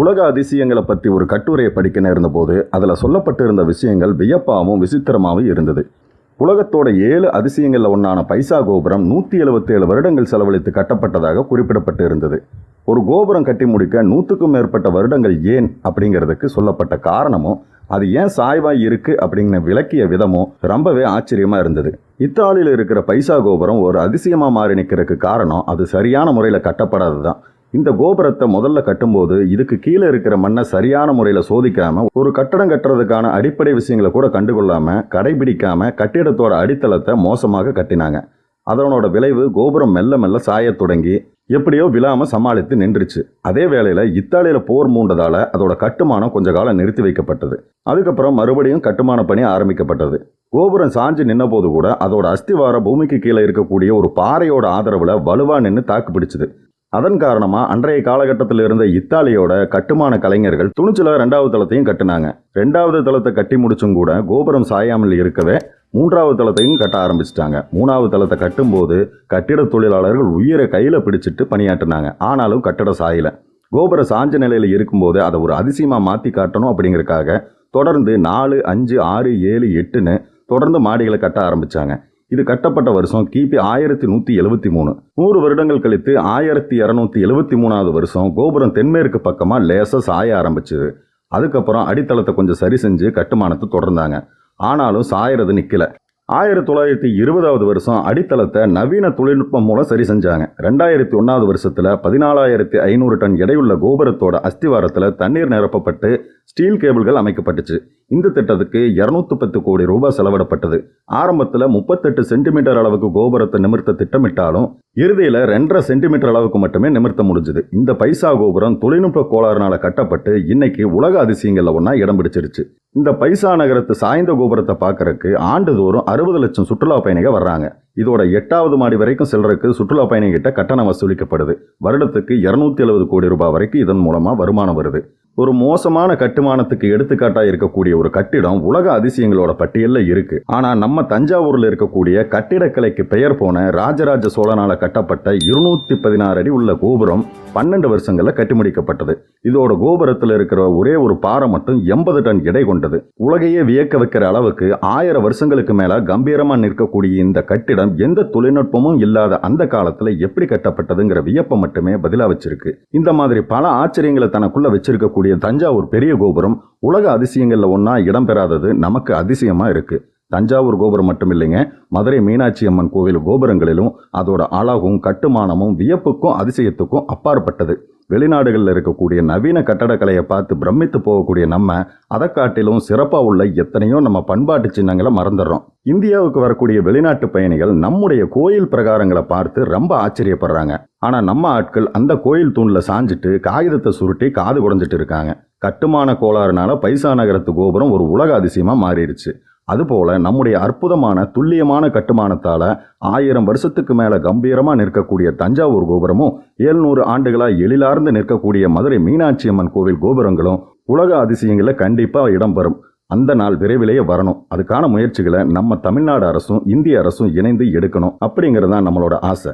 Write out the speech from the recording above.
உலக அதிசயங்களை பற்றி ஒரு கட்டுரையை படிக்க நேர்ந்தபோது அதில் சொல்லப்பட்டிருந்த விஷயங்கள் வியப்பாகவும் விசித்திரமாகவும் இருந்தது. உலகத்தோட ஏழு அதிசயங்களில் ஒன்றான பைசா கோபுரம் நூற்றி எழுபத்தேழு வருடங்கள் செலவழித்து கட்டப்பட்டதாக குறிப்பிடப்பட்டு இருந்தது ஒரு கோபுரம் கட்டி முடிக்க நூற்றுக்கும் மேற்பட்ட வருடங்கள் ஏன் அப்படிங்கிறதுக்கு சொல்லப்பட்ட காரணமும் அது ஏன் சாய்வாய் இருக்குது அப்படிங்கிற விளக்கிய விதமும் ரொம்பவே ஆச்சரியமாக இருந்தது. இத்தாலியில் இருக்கிற பைசா கோபுரம் ஒரு அதிசயமாக மாறி நிற்கிறதுக்கு காரணம் அது சரியான முறையில் கட்டப்படாது தான் இந்த கோபுரத்தை முதல்ல கட்டும்போது இதுக்கு கீழே இருக்கிற மண்ணை சரியான முறையில் சோதிக்காம ஒரு கட்டடம் கட்டுறதுக்கான அடிப்படை விஷயங்களை கூட கண்டுகொள்ளாம கடைபிடிக்காம கட்டிடத்தோட அடித்தளத்தை மோசமாக கட்டினாங்க. அதனோட விளைவு கோபுரம் மெல்ல மெல்ல சாயத் தொடங்கி எப்படியோ விழாம சமாளித்து நின்றுச்சு. அதே வேளையில இத்தாலியில போர் மூண்டதால அதோட கட்டுமானம் கொஞ்ச காலம் நிறுத்தி வைக்கப்பட்டது. அதுக்கப்புறம் மறுபடியும் கட்டுமான பணி ஆரம்பிக்கப்பட்டது. கோபுரம் சாஞ்சு நின்னபோது கூட அதோட அஸ்திவார பூமிக்கு கீழே இருக்கக்கூடிய ஒரு பாறையோட ஆதரவுல வலுவா நின்று தாக்கு பிடிச்சது அதன் காரணமா அன்றைய காலகட்டத்தில் இருந்த இத்தாலியோட கட்டுமான கலைஞர்கள் துணிச்சல ரெண்டாவது தளத்தையும் கட்டினாங்க. ரெண்டாவது தளத்தை கட்டி முடிச்சும் கூட கோபுரம் சாயாமல் இருக்கவே மூன்றாவது தளத்தையும் கட்ட ஆரம்பிச்சிட்டாங்க. மூணாவது தளத்தை கட்டும்போது கட்டிட தொழிலாளர்கள் உயிரை கையில் பிடிச்சிட்டு பணியாற்றினாங்க. ஆனாலும் கட்டட சாயலை. கோபுர சாஞ்ச நிலையில் இருக்கும்போது அதை ஒரு அதிசயமாக மாற்றி காட்டணும் அப்படிங்கிறக்காக தொடர்ந்து நாலு அஞ்சு ஆறு ஏழு எட்டுன்னு தொடர்ந்து மாடிகளை கட்ட ஆரம்பித்தாங்க இது கட்டப்பட்ட வருஷம் கிபி ஆயிரத்தி நூற்றி எழுபத்தி மூணு. நூறு வருடங்கள் கழித்து ஆயிரத்தி இரநூத்தி எழுபத்தி மூணாவது வருஷம் கோபுரம் தென்மேற்கு பக்கமாக லேசாக சாய ஆரம்பிச்சுது. அதுக்கப்புறம் அடித்தளத்தை கொஞ்சம் சரி செஞ்சு கட்டுமானத்தை தொடர்ந்தாங்க. ஆனாலும் சாயறது நிற்கல ஆயிரத்தி தொள்ளாயிரத்தி இருபதாவது வருஷம் அடித்தளத்தை நவீன தொழில்நுட்பம் மூலம் சரி செஞ்சாங்க. ரெண்டாயிரத்தி ஒன்றாவது வருஷத்தில் பதினாலாயிரத்தி ஐநூறு டன் எடையுள்ள கோபுரத்தோட அஸ்திவாரத்தில் தண்ணீர் நிரப்பப்பட்டு ஸ்டீல் கேபிள்கள் அமைக்கப்பட்டுச்சு. இந்த திட்டத்துக்கு இரநூத்தி பத்து கோடி ரூபாய் செலவிடப்பட்டது. ஆரம்பத்தில் முப்பத்தெட்டு சென்டிமீட்டர் அளவுக்கு கோபுரத்தை நிமிர்த்த திட்டமிட்டாலும் இறுதியில் ரெண்டரை சென்டிமீட்டர் அளவுக்கு மட்டுமே நிமிர்த்த முடிஞ்சுது. இந்த பைசா கோபுரம் தொழில்நுட்ப கோளாறுனால கட்டப்பட்டு இன்னைக்கு உலக அதிசயங்களில் ஒன்றா இடம் பிடிச்சிருச்சு. இந்த பைசா நகரத்து சாய்ந்த கோபுரத்தை பார்க்கறக்கு ஆண்டுதோறும் அறுபது லட்சம் சுற்றுலா பயணிகள் வர்றாங்க. இதோட எட்டாவது மாடி வரைக்கும் செல்றதுக்கு சுற்றுலா பயணிகிட்ட கட்டணம் வசூலிக்கப்படுது. வருடத்துக்கு இருநூத்தி எழுபது கோடி ரூபாய் வரைக்கும் இதன் மூலமாக வருமானம் வருது. ஒரு மோசமான கட்டுமானத்துக்கு எடுத்துக்காட்டா இருக்கக்கூடிய ஒரு கட்டிடம் உலக அதிசயங்களோட பட்டியலில் இருக்கு. ஆனா நம்ம தஞ்சாவூர்ல இருக்கக்கூடிய கட்டிடக்கலைக்கு பெயர் போன ராஜராஜ சோழனால கட்டப்பட்ட இருநூத்தி பதினாறு அடி உள்ள கோபுரம் பன்னெண்டு வருஷங்கள்ல கட்டி முடிக்கப்பட்டது இதோட கோபுரத்தில் இருக்கிற ஒரே ஒரு பாறை மட்டும் எண்பது டன் எடை கொண்டது. உலகையே வியக்க வைக்கிற அளவுக்கு ஆயிரம் வருஷங்களுக்கு மேல கம்பீரமா நிற்கக்கூடிய இந்த கட்டிடம் எந்த தொழில்நுட்பமும் இல்லாத அந்த காலத்துல எப்படி கட்டப்பட்டதுங்கிற வியப்பை மட்டுமே பதிலா வச்சிருக்கு. இந்த மாதிரி பல ஆச்சரியங்களை தனக்குள்ள வச்சிருக்கக்கூடிய தஞ்சாவூர் பெரிய கோபுரம் உலக அதிசயங்களில் ஒன்றா இடம்பெறாதது நமக்கு அதிசயமாக இருக்கு. தஞ்சாவூர் கோபுரம் மட்டும் இல்லைங்க மதுரை மீனாட்சி அம்மன் கோவில் கோபுரங்களிலும் அதோட அழகும் கட்டுமானமும் வியப்புக்கும் அதிசயத்துக்கும் அப்பாற்பட்டது. வெளிநாடுகளில் இருக்கக்கூடிய நவீன கட்டடக்கலையை பார்த்து பிரமித்து போகக்கூடிய நம்ம அதை காட்டிலும் சிறப்பாக உள்ள எத்தனையோ நம்ம பண்பாட்டு சின்னங்களை மறந்துடுறோம். இந்தியாவுக்கு வரக்கூடிய வெளிநாட்டு பயணிகள் நம்முடைய கோயில் பிரகாரங்களை பார்த்து ரொம்ப ஆச்சரியப்படுறாங்க. ஆனால் நம்ம ஆட்கள் அந்த கோயில் தூணில் சாஞ்சிட்டு காகிதத்தை சுருட்டி காது குடைஞ்சிட்டு இருக்காங்க. கட்டுமான கோளாறுனால பைசா நகரத்து கோபுரம் ஒரு உலக அதிசயமாக மாறிடுச்சு. அதுபோல நம்முடைய அற்புதமான துல்லியமான கட்டுமானத்தால் ஆயிரம் வருஷத்துக்கு மேலே கம்பீரமாக நிற்கக்கூடிய தஞ்சாவூர் கோபுரமும் ஏழ்நூறு ஆண்டுகளாக எழிலார்ந்து நிற்கக்கூடிய மதுரை மீனாட்சி அம்மன் கோவில் கோபுரங்களும் உலக அதிசயங்களில் கண்டிப்பாக இடம்பெறும் அந்த நாள் விரைவிலேயே வரணும். அதுக்கான முயற்சிகளை நம்ம தமிழ்நாடு அரசும் இந்திய அரசும் இணைந்து எடுக்கணும். அப்படிங்கிறது தான் நம்மளோட ஆசை.